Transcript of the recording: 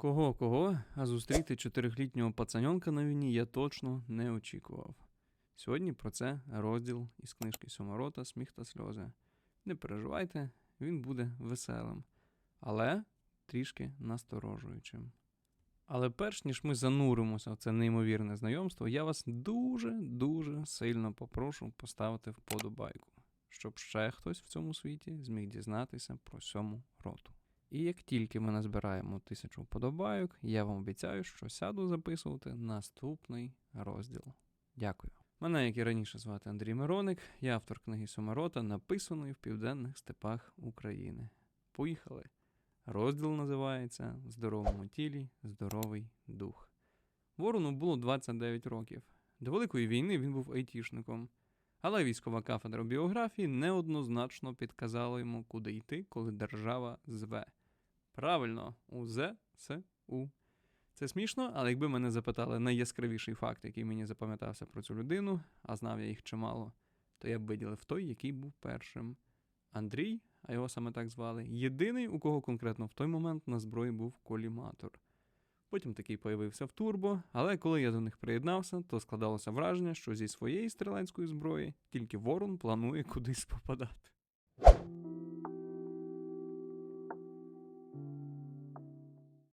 Кого кого, а зустріти чотирихлітнього пацаньонка на війні я точно не очікував. Сьогодні про це розділ із книжки Соморота Сміх та сльози. Не переживайте, він буде веселим, але трішки насторожуючим. Але перш ніж ми зануримося в це неймовірне знайомство, я вас дуже-дуже сильно попрошу поставити вподобайку, щоб ще хтось в цьому світі зміг дізнатися про сьому роту. І як тільки ми назбираємо тисячу вподобайок, я вам обіцяю, що сяду записувати наступний розділ. Дякую. Мене, як і раніше, звати Андрій Мироник, я автор книги Соморота, написаної в південних степах України. Поїхали! Розділ називається здоровому тілі здоровий дух. Ворону було 29 років. До Великої війни він був айтішником. Але військова кафедра біографії неоднозначно підказала йому, куди йти, коли держава зве. Правильно, у Це смішно, але якби мене запитали найяскравіший факт, який мені запам'ятався про цю людину, а знав я їх чимало, то я б виділив той, який був першим. Андрій, а його саме так звали, єдиний, у кого конкретно в той момент на зброї був коліматор. Потім такий появився в турбо, але коли я до них приєднався, то складалося враження, що зі своєї стрілецької зброї тільки ворон планує кудись попадати.